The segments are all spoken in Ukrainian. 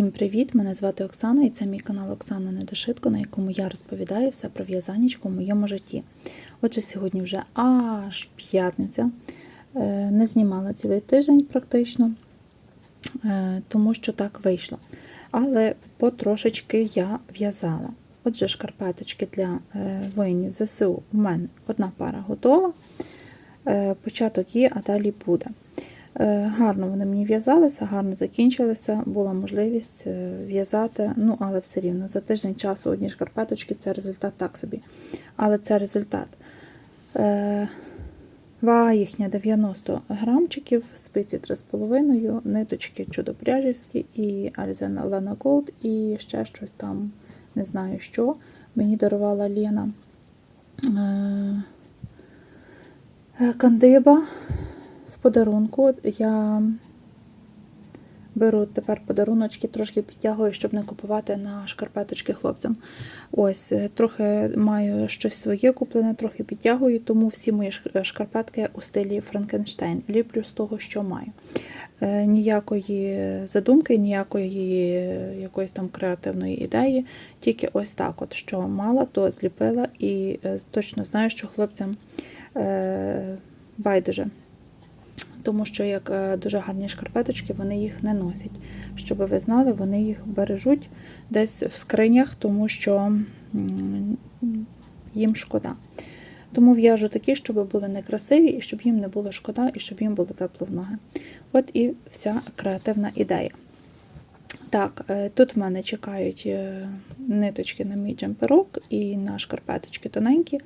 Всім привіт! Мене звати Оксана і це мій канал Оксана Недошитко, на якому я розповідаю все про в'язанічку в моєму житті. Отже, сьогодні вже аж п'ятниця. Е, Не знімала цілий тиждень практично, е, тому що так вийшло. Але потрошечки я в'язала. Отже, шкарпеточки для е, воїнів ЗСУ у мене одна пара готова. Початок є, а далі буде. Е, Гарно вони мені в'язалися, гарно закінчилися, була можливість е, в'язати, ну, але все рівно за тиждень часу одні шкарпеточки це результат так собі. Але це результат. Е, Вага їхня 90 грамчиків, спиці 3,5, ниточки чудопряжівські і Альзена Лена Голд, і ще щось там, не знаю що. Мені дарувала Лена кандиба подарунку. Я беру тепер подаруночки, трошки підтягую, щоб не купувати на шкарпеточки хлопцям. Ось, е, трохи маю щось своє куплене, трохи підтягую, тому всі мої шкарпетки у стилі Франкенштейн. Ліплю з того, що маю. Е, Ніякої задумки, ніякої е, якоїсь там креативної ідеї, тільки ось так, от що мала, то зліпила і е, точно знаю, що хлопцям е, байдуже. Тому що як е, дуже гарні шкарпеточки, вони їх не носять. Щоб ви знали, вони їх бережуть десь в скринях, тому що їм шкода. Тому в'яжу такі, щоб були некрасиві, і щоб їм не було шкода, і щоб їм було тепло в ноги. От і вся креативна ідея. Так, е, тут в мене чекають е, ниточки на мій джемперок і на шкарпеточки тоненькі,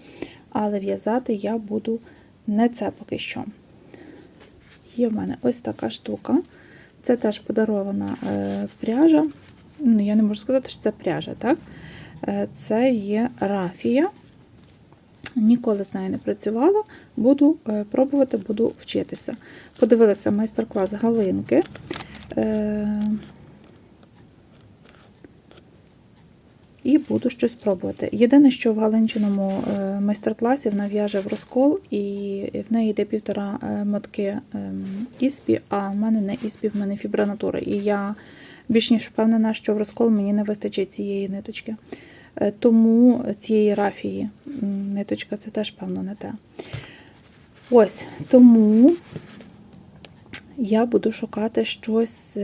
але в'язати я буду не це поки що. Є в мене ось така штука. Це теж подарована е, пряжа. Ну, я не можу сказати, що це пряжа, так? Е, це є рафія. Ніколи з нею не працювала, буду е, пробувати, буду вчитися. Подивилася майстер-клас Галинки. Е, і буду щось пробувати. Єдине, що в Галинчиному е, майстер-класі вона в'яже в розкол, і в неї йде півтора е, мотки ем, іспі, а в мене не іспі, в мене фібронатура. І я більш ніж впевнена, що в розкол мені не вистачить цієї ниточки. Е, Тому цієї рафії ниточка це теж, певно, не те. Ось, тому я буду шукати щось.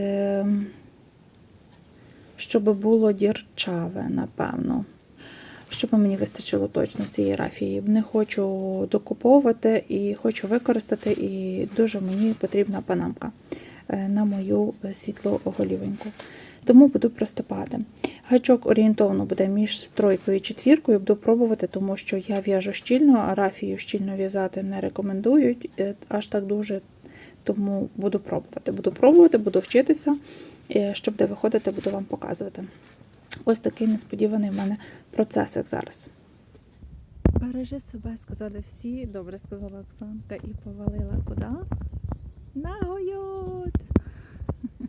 Щоб було дірчаве, напевно. Щоб мені вистачило точно цієї рафії. Не хочу докуповувати і хочу використати, і дуже мені потрібна панамка е, на мою світлу голівеньку. Тому буду приступати. Гачок орієнтовно буде між тройкою і четвіркою, буду пробувати, тому що я в'яжу щільно, а рафію щільно в'язати не рекомендують е, аж так дуже. Тому буду пробувати. Буду пробувати, буду вчитися. Щоб де виходити, буду вам показувати. Ось такий несподіваний в мене процесик зараз. Бережи себе, сказали всі. Добре сказала Оксанка і повалила куди? На гойот!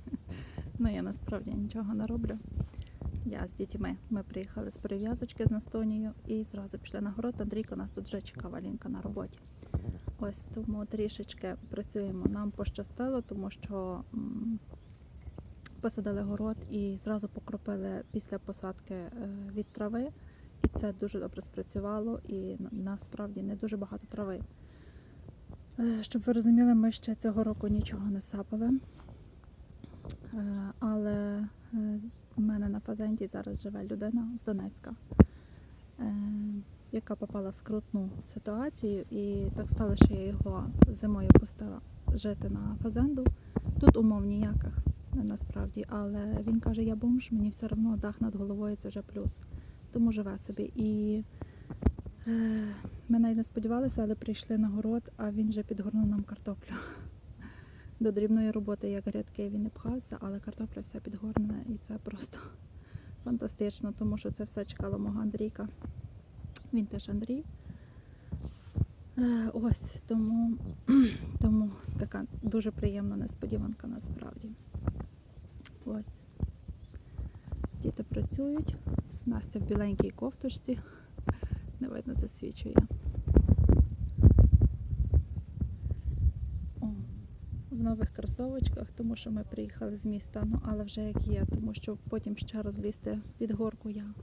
Ну, я насправді нічого не роблю. Я з дітьми. Ми приїхали з перев'язочки з Настонією і зразу пішли на город. Андрійко нас тут вже чекала Лінка на роботі. Ось тому трішечки працюємо. Нам пощастило, тому що посадили город і зразу покропили після посадки е, від трави. І це дуже добре спрацювало, і насправді не дуже багато трави. Е, Щоб ви розуміли, ми ще цього року нічого не сапали. Е, Але у мене на фазенді зараз живе людина з Донецька, яка попала в скрутну ситуацію. І так стало, що я його зимою пустила жити на фазенду. Тут умов ніяких насправді, але він каже, я бомж, мені все одно дах над головою це вже плюс. Тому живе собі. І е, ми навіть не сподівалися, але прийшли на город, а він вже підгорнув нам картоплю. До дрібної роботи, як грядки, він не пхався, але картопля вся підгорнена, і це просто фантастично, тому що це все чекало мого Андрійка. Він теж Андрій. Е, Ось тому, тому така дуже приємна несподіванка насправді. Ось. Діти працюють. Настя в біленькій кофточці. Не видно засвічує. О, в нових кросовочках, тому що ми приїхали з міста, ну але вже як є, тому що потім ще раз лізти під горку я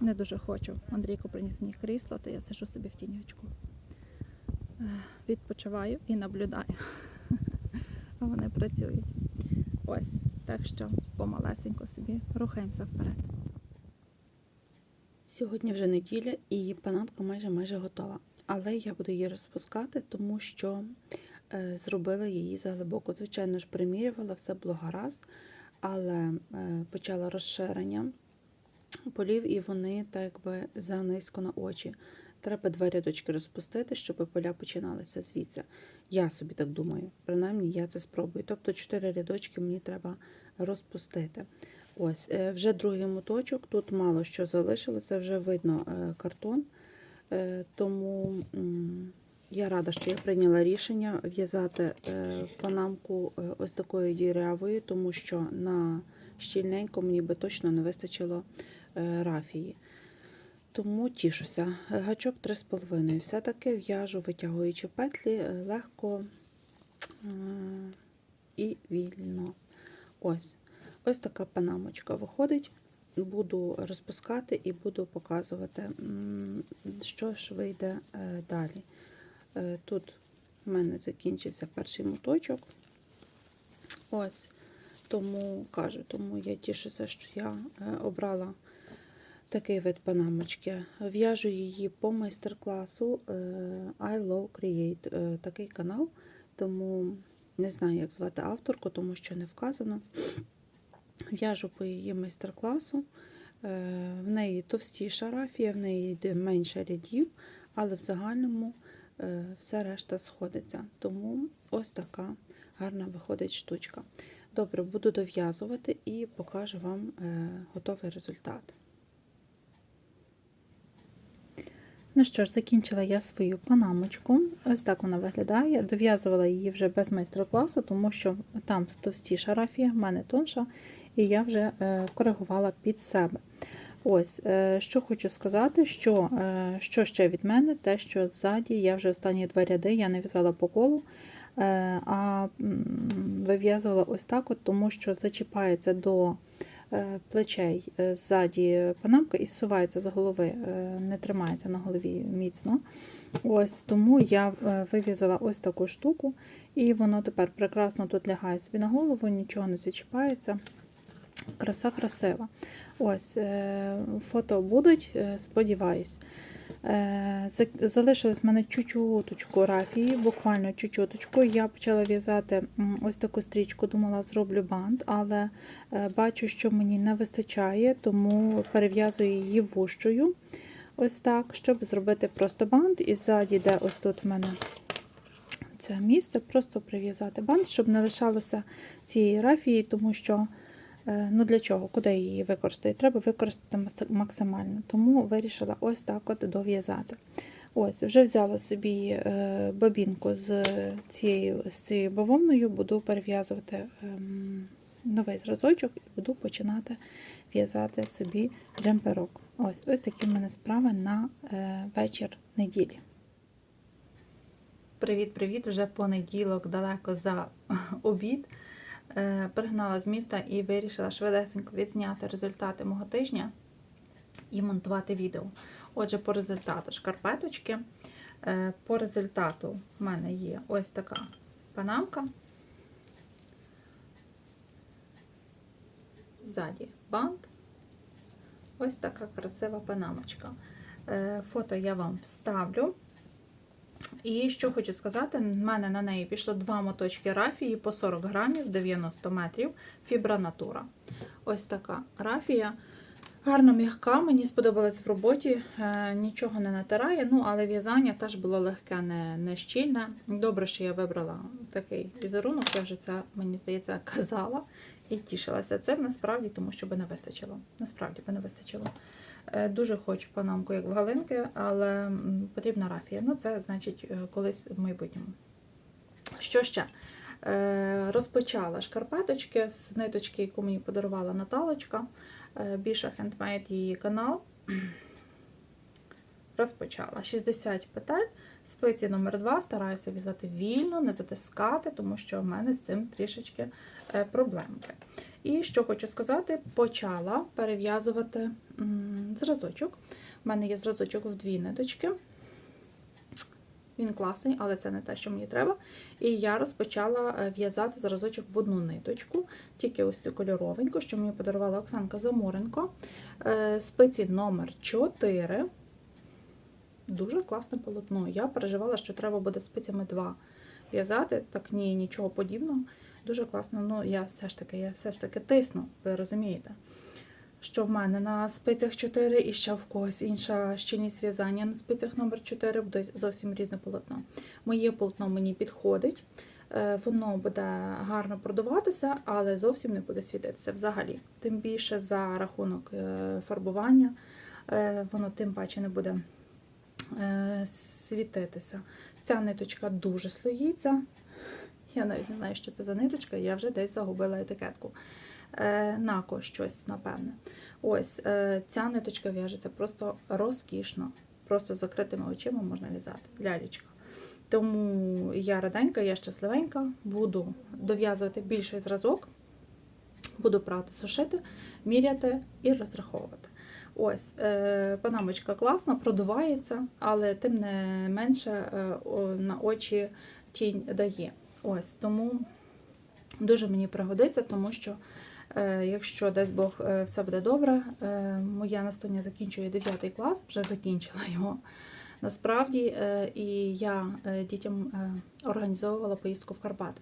не дуже хочу. Андрійко приніс мені крісло, то я сижу собі в тіньочку. Ех, Відпочиваю і наблюдаю. А вони працюють. Ось, так що помалесенько собі рухаємося вперед. Сьогодні вже неділя і панамка майже майже готова. Але я буду її розпускати, тому що е, зробила її заглибоко. Звичайно ж, примірювала, все було гаразд, але е, почала розширення полів, і вони так якби занизько на очі. Треба два рядочки розпустити, щоб поля починалися звідси. Я собі так думаю. Принаймні я це спробую. Тобто чотири рядочки мені треба розпустити. Ось, е, вже другий моточок, тут мало що залишилося, вже видно е, картон. Е, Тому я рада, що я прийняла рішення в'язати панамку ось такою дірявою, тому що на щільненько мені би точно не вистачило рафії. Тому тішуся. Е, Гачок 3,5. Все-таки в'яжу, витягуючи петлі е, легко е, і вільно. Ось. Ось така панамочка виходить. Буду розпускати і буду показувати, що ж вийде далі. Тут в мене закінчився перший моточок. Ось. Тому кажу, тому я тішуся, що я обрала такий вид панамочки. В'яжу її по майстер-класу е, I Love Create, е, такий канал, тому не знаю, як звати авторку, тому що не вказано. В'яжу по її майстер-класу. Е, В неї товстіша рафія, в неї йде менше рядів, але в загальному все решта сходиться. Тому ось така гарна виходить штучка. Добре, буду дов'язувати і покажу вам готовий результат. Ну що ж, закінчила я свою панамочку. Ось так вона виглядає. Дов'язувала її вже без майстер-класу, тому що там товстіша рафія, в мене тонша, і я вже е, коригувала під себе. Ось, е, що хочу сказати, що, е, що ще від мене, те, що ззаді я вже останні два ряди я не в'язала по колу, а вив'язувала ось так, от, тому що зачіпається до плечей е, ззаді панамка і зсувається з голови, е, не тримається на голові міцно. Ось Тому я вивізала ось таку штуку, і воно тепер прекрасно тут лягає собі на голову, нічого не зачіпається. Краса красива. Ось, е, фото будуть, е, сподіваюсь. Е, за- Залишилось в мене чуть-чуточку рафії, буквально чуть-чуточку. Я почала в'язати ось таку стрічку, думала, зроблю бант, але е, бачу, що мені не вистачає, тому перев'язую її вущою. Ось так, щоб зробити просто бант. І ззаді, де ось тут в мене це місце, просто прив'язати бант, щоб не лишалося цієї рафії, тому що. Е, Ну для чого? Куди її використати? Треба використати максимально. Тому вирішила ось так от дов'язати. Ось, вже взяла собі е, бабінку з цією, з цією бавовною, буду перев'язувати ем, новий зразочок і буду починати в'язати собі джемперок. Ось ось такі в мене справи на е, вечір неділі. Привіт-привіт! Вже понеділок, далеко за обід. Е, Пригнала з міста і вирішила швидесенько відзняти результати мого тижня і монтувати відео. Отже, по результату шкарпеточки. Е, По результату в мене є ось така панамка. Ззаді бант. Ось така красива панамочка. Е, Фото я вам вставлю. І що хочу сказати, в мене на неї пішло два моточки рафії по 40 грамів 90 метрів фібра натура. Ось така рафія. Гарна м'яка, мені сподобалась в роботі, е, нічого не натирає, ну але в'язання теж було легке, не, не щільне. Добре, що я вибрала такий візерунок, я вже це, мені здається, казала і тішилася цим насправді, тому що би не вистачило. Насправді би не вистачило. Е, Дуже хочу панамку, як в Галинки, але потрібна рафія. Ну, це значить е, колись в майбутньому. Що ще? Е, Розпочала шкарпеточки з ниточки, яку мені подарувала Наталочка. Біша Хендмейд її канал. Розпочала. 60 петель, спиці номер 2 стараюся в'язати вільно, не затискати, тому що в мене з цим трішечки е, проблемки. І що хочу сказати, почала перев'язувати зразочок. У мене є зразочок в дві ниточки. Він класний, але це не те, що мені треба. І я розпочала е, в'язати зразочок в одну ниточку, тільки ось цю кольоровеньку, що мені подарувала Оксанка Заморенко. Е, Спиці номер 4. Дуже класне полотно. Я переживала, що треба буде спицями 2 в'язати. Так ні, нічого подібного. Дуже класно. Ну, я все ж таки, я все ж таки тисну, ви розумієте. Що в мене на спицях 4 і ще в когось інша щільність в'язання. На спицях номер 4 буде зовсім різне полотно. Моє полотно мені підходить, е, воно буде гарно продуватися, але зовсім не буде світитися взагалі. Тим більше за рахунок е, фарбування, е, воно тим паче не буде світитися. Ця ниточка дуже слоїться. Я навіть не знаю, що це за ниточка, я вже десь загубила етикетку. Е, Нако щось, напевне. Ось е, ця ниточка в'яжеться просто розкішно. Просто з закритими очима можна в'язати. Лялечка. Тому я раденька, я щасливенька, буду дов'язувати більший зразок, буду прати, сушити, міряти і розраховувати. Ось, е, панамочка класна, продувається, але тим не менше е, на очі тінь дає. Ось, тому дуже мені пригодиться, тому що е, якщо дасть Бог все буде добре, моя настоня закінчує 9 клас, вже закінчила його. Насправді, і я дітям організовувала поїздку в Карпати.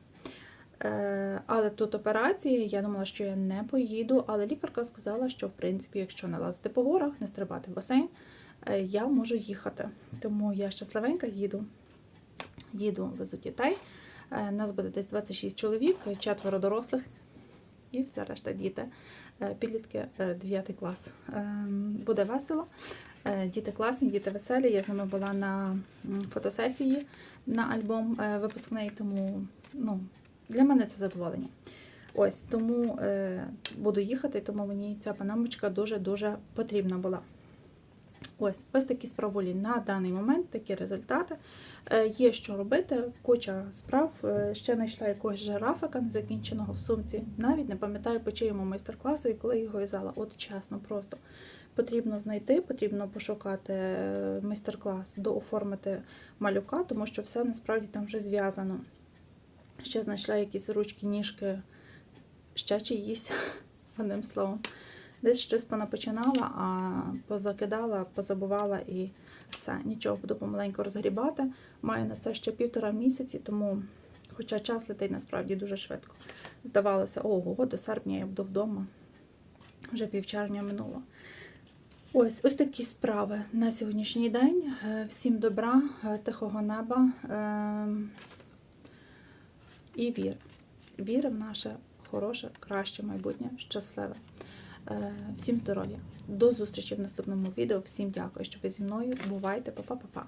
Е, Але тут операції, я думала, що я не поїду, але лікарка сказала, що в принципі, якщо не лазити по горах, не стрибати в басейн, е, я можу їхати. Тому я щасливенька їду. Їду, везу дітей. Е, Нас буде десь 26 чоловік, четверо дорослих і все решта діти. Підлітки 9 клас. Буде весело. Діти класні, діти веселі. Я з ними була на фотосесії на альбом випускний, тому ну, для мене це задоволення. Ось тому е, буду їхати, тому мені ця панамочка дуже-дуже потрібна була. Ось, ось такі справолі на даний момент, такі результати. Е, є що робити, куча справ. Е, ще знайшла якогось жирафика незакінченого в сумці. Навіть не пам'ятаю по чиєму майстер-класу і коли його в'язала. От чесно, просто потрібно знайти, потрібно пошукати е, майстер-клас, дооформити малюка, тому що все насправді там вже зв'язано. Ще знайшла якісь ручки, ніжки, ще чиїсь, одним словом. Десь щось понапочинала, а позакидала, позабувала і все. Нічого, буду помаленьку розгрібати. Маю на це ще півтора місяці, тому, хоча час летить насправді дуже швидко. Здавалося, ого, до серпня я буду вдома. Вже півчарня минуло. Ось ось такі справи на сьогоднішній день. Е, Всім добра, е, тихого неба е, і вір. Віра в наше хороше, краще майбутнє, щасливе. Е, Всім здоров'я. До зустрічі в наступному відео. Всім дякую, що ви зі мною. Бувайте, па-па-па-па.